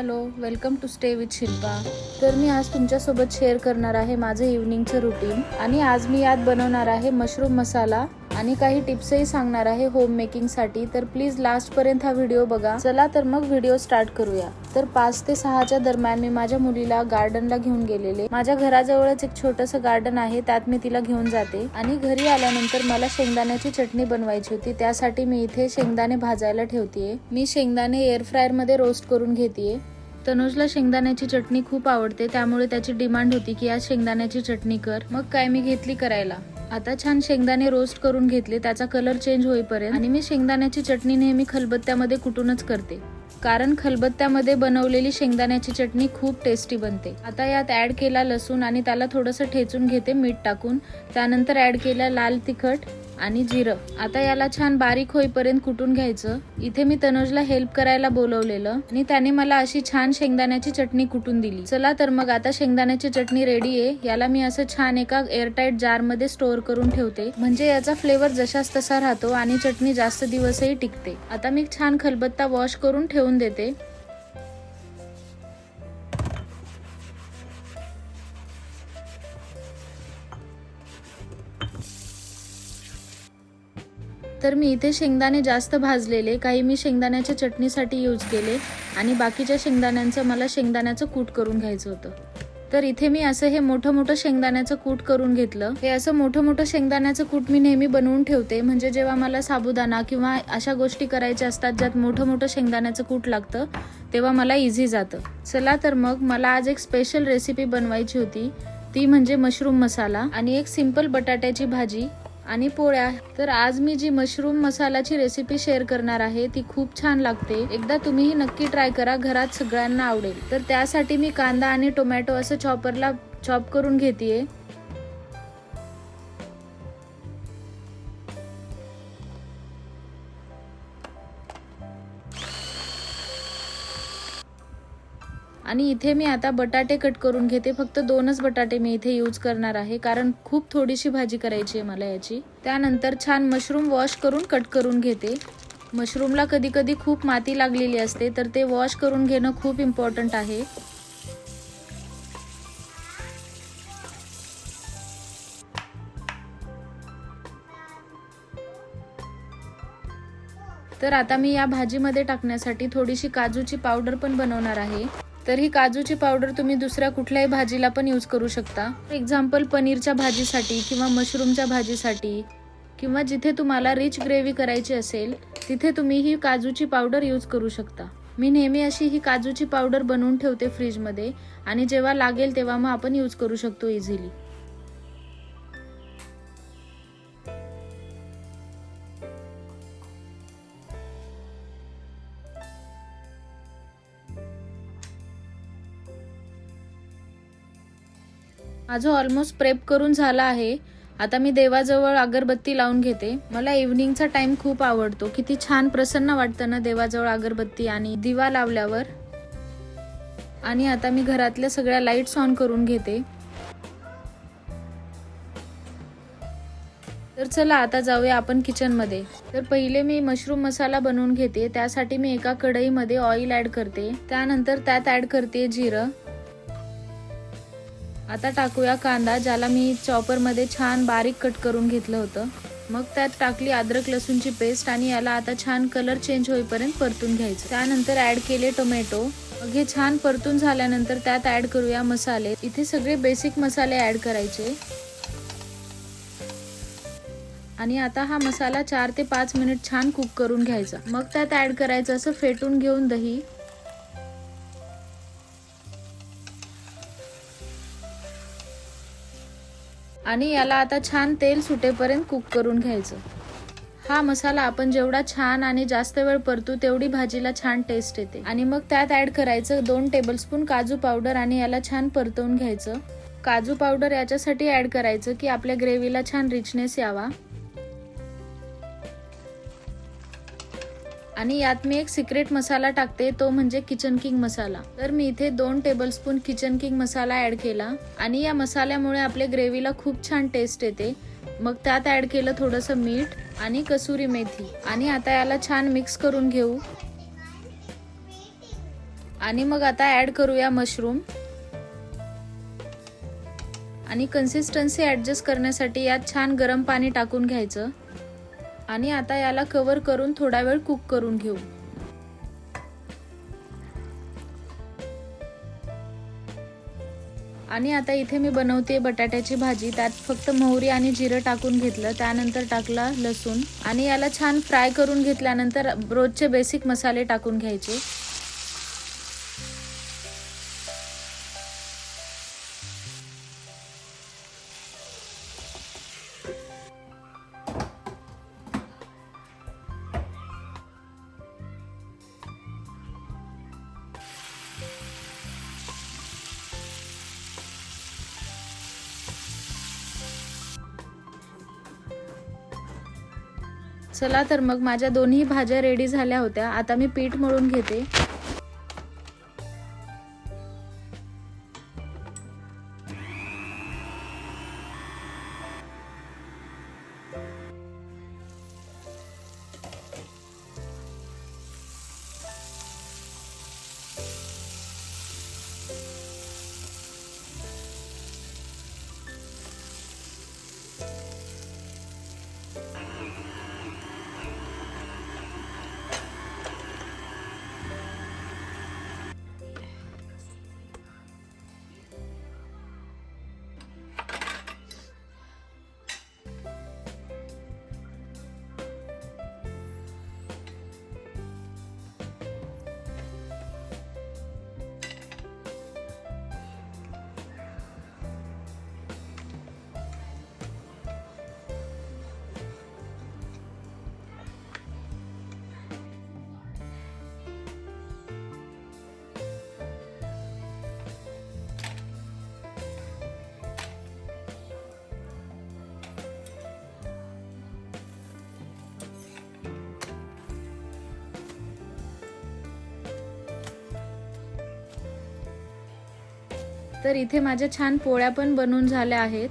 Hello welcome to stay with Shilpa. तर मी आज तुमच्यासोबत शेअर करणार आहे माझं इव्हनिंगचं रुटीन आणि आज मी यात बनवणार आहे मशरूम मसाला आणि काही टिप्सही सांगणार आहे होम मेकिंगसाठी तर प्लीज लास्टपर्यंत हा व्हिडिओ बघा. चला तर मग व्हिडिओ स्टार्ट करूया. तर पाच ते सहाच्या दरम्यान मी माझ्या मुलीला गार्डनला घेऊन गेलेले. माझ्या घराजवळच एक छोटस गार्डन आहे त्यात मी तिला घेऊन जाते. आणि घरी आल्यानंतर मला शेंगदाण्याची चटणी बनवायची होती. त्यासाठी मी इथे शेंगदाणे भाजायला ठेवतेय. मी शेंगदाणे एअर फ्रायरमध्ये रोस्ट करून घेतेय. तनुजला शेंगदाण्याची चटणी खूप आवडते त्यामुळे त्याची डिमांड होती की आज शेंगदाण्याची चटणी कर. मग काय मी घेतली करायला? आता छान शेंगदाणे रोस्ट करून घेतले त्याचा कलर चेंज होईपर्यंत. आणि मी शेंगदाण्याची चटणी नेहमी खलबत्त्यामध्ये कुटूनच करते. कारण खलबत्त्यामध्ये बनवलेली शेंगदाण्याची चटणी खूप टेस्टी बनते. आता यात ऍड केला लसूण आणि त्याला थोडंसं ठेचून घेते मीठ टाकून. त्यानंतर ऍड केला लाल तिखट आणि जिरं. आता याला छान बारीक होईपर्यंत कुटून घ्यायचं. इथे मी तनुजला हेल्प करायला बोलवलेलं आणि त्याने मला अशी छान शेंगदाण्याची चटणी कुटून दिली. चला तर मग आता शेंगदाण्याची चटणी रेडी आहे. याला मी असं छान एका एअरटाईट जारमध्ये स्टोअर करून ठेवते. म्हणजे याचा फ्लेवर जशाच तसा राहतो आणि चटणी जास्त दिवसही टिकते. आता मी छान खलबत्ता वॉश करून ठेवून देते. तर मी इथे शेंगदाणे जास्त भाजलेले काही मी शेंगदाण्याच्या चटणीसाठी यूज केले आणि बाकीच्या शेंगदाण्यांचं मला शेंगदाण्याचं कूट करून घ्यायचं होतं. तर इथे मी असं हे मोठं मोठं शेंगदाण्याचं कूट करून घेतलं. हे असं मोठं मोठं शेंगदाण्याचं कूट मी नेहमी बनवून ठेवते. म्हणजे जेव्हा मला साबुदाणा किंवा अशा गोष्टी करायच्या असतात ज्यात मोठं मोठं शेंगदाण्याचं कूट लागतं तेव्हा मला इझी जातं. चला तर मग मला आज एक स्पेशल रेसिपी बनवायची होती. ती म्हणजे मशरूम मसाला आणि एक सिंपल बटाट्याची भाजी. आणि पोळ्या. तर आज मी जी मशरूम मसालाची रेसिपी शेअर करणार आहे ती खूप छान लागते. एकदा तुम्हीही नक्की ट्राय करा घरात सगळ्यांना आवडेल. तर त्यासाठी मी कांदा आणि टोमॅटो असं चॉपरला चॉप करून घेतेय. आणि इथे मी आता बटाटे कट करून घेते. फक्त दोनच बटाटे मी इथे यूज करणार आहे कारण खूप थोडीशी भाजी करायची आहे मला याची. त्यानंतर छान मशरूम वॉश करून कट करून घेते. मशरूमला कधी कधी खूप माती लागलेली असते तर ते वॉश करून घेणं खूप इम्पॉर्टंट आहे. तर आता मी या भाजीमध्ये टाकण्यासाठी थोडीशी काजूची पावडर पण बनवणार आहे. तर ही काजूची पावडर तुम्ही दुसऱ्या कुठल्याही भाजीला पण यूज करू शकता. एक्झाम्पल पनीरच्या भाजीसाठी किंवा मशरूमच्या भाजीसाठी किंवा जिथे तुम्हाला रिच ग्रेव्ही करायची असेल तिथे तुम्ही ही काजूची पावडर यूज करू शकता. मी नेहमी अशी ही काजूची पावडर बनवून ठेवते फ्रीजमध्ये आणि जेव्हा लागेल तेव्हा मग आपण यूज करू शकतो इझिली माझं ऑलमोस्ट प्रेप करून झालं आहे. आता मी देवाजवळ अगरबत्ती लावून घेते. मला इव्हनिंगचा टाइम खूप आवडतो. किती छान प्रसन्न वाटतं ना देवाजवळ अगरबत्ती आणि दिवा लावल्यावर. आणि आता मी घरातल्या सगळ्या लाईट्स ऑन करून घेते. तर चला आता जाऊया आपण किचनमध्ये तर पहिले मी मशरूम मसाला बनवून घेते. त्यासाठी मी एका कढईमध्ये ऑइल ऍड करते. त्यानंतर त्यात ऍड करते जिरं. आता टाकूया कांदा ज्याला मी चॉपरमध्ये छान बारीक कट करून घेतलं होतं. मग त्यात टाकली अद्रक लसूणची पेस्ट आणि याला आता छान कलर चेंज होईपर्यंत परतून घ्यायचं. त्यानंतर ऍड केले टोमॅटो मग हे छान परतून झाल्यानंतर त्यात ऍड करूया मसाले. इथे सगळे बेसिक मसाले ऍड करायचे. आणि आता हा मसाला चार ते पाच मिनिट छान कुक करून घ्यायचा. मग त्यात ऍड करायचं असं फेटून घेऊन दही. आणि याला आता छान तेल सुटेपर्यंत कुक करून घ्यायचं. हा मसाला आपण जेवढा छान आणि जास्त वेळ परतू तेवढी भाजीला छान टेस्ट येते. आणि मग त्यात ऍड करायचं दोन टेबलस्पून काजू पावडर आणि याला छान परतवून घ्यायचं. काजू पावडर याच्यासाठी ऍड करायचं की आपल्या ग्रेव्हीला छान रिचनेस यावा. आणि यात मी एक सिक्रेट मसाला टाकते तो म्हणजे किचन किंग मसाला. तर मी इथे दोन tablespoon kitchen king masala add केला. आणि या मसाल्यामुळे आपल्या ग्रेव्हीला खूप छान टेस्ट येते. मग त्यात ऍड केलं थोडंसं मीठ आणि कसुरी मेथी. आणि आता याला छान मिक्स करून घेऊ. आणि मग आता ऍड करूया मशरूम आणि कन्सिस्टन्सी ॲडजस्ट करण्यासाठी यात छान गरम पाणी टाकून घ्यायचं. आणि आता याला कवर करून थोडा वेळ कुक करून घेऊ. आणि आता इथे मी बनवते बटाट्याची भाजी. त्यात फक्त मोहरी आणि जिरं टाकून घेतलं. त्यानंतर टाकला लसूण. आणि याला छान फ्राय करून घेतल्यानंतर रोजचे बेसिक मसाले टाकून घ्यायचे. चला तर मग माझ्या दोन्ही भाज्या रेडी झाल्या होत्या. आता मी पीठ मळून घेते. तर इथे माझ्या छान पोळ्या पण बनून झाल्या आहेत.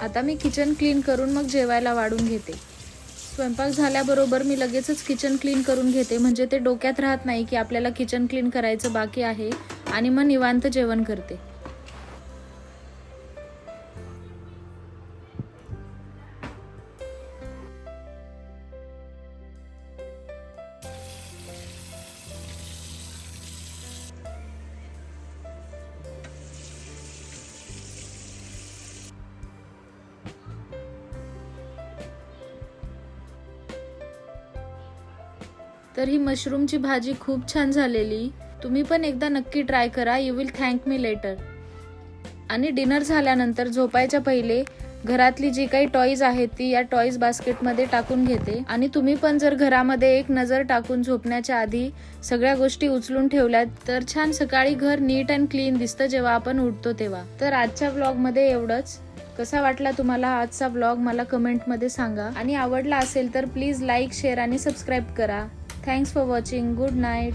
आता मी किचन क्लीन करून मग जेवायला वाढून घेते. स्वयंपाक झाल्याबरोबर मी लगेचच किचन क्लीन करून घेते. म्हणजे ते डोक्यात राहत नाही की आपल्याला किचन क्लीन करायचं बाकी आहे आणि मग निवांत जेवण करते. तर ही मशरूमची भाजी खूप छान झालेली. तुम्ही पण एकदा नक्की ट्राय करा. You will thank me later आणि डिनर झाल्यानंतर झोपायच्या पहिले घरातली जी काही टॉईज आहेत ती या टॉईज बास्केटमध्ये टाकून घेते. आणि तुम्ही पण जर घरामध्ये एक नजर टाकून झोपण्याच्या आधी सगळ्या गोष्टी उचलून ठेवल्यात तर छान सकाळी घर नीट अँड क्लीन दिसतं जेव्हा आपण उठतो तेव्हा. तर आजच्या ब्लॉगमध्ये एवढंच. कसा वाटला तुम्हाला आजचा ब्लॉग मला कमेंटमध्ये सांगा. आणि आवडला असेल तर प्लीज लाईक शेअर आणि सबस्क्राईब करा. Thanks for watching. Good night.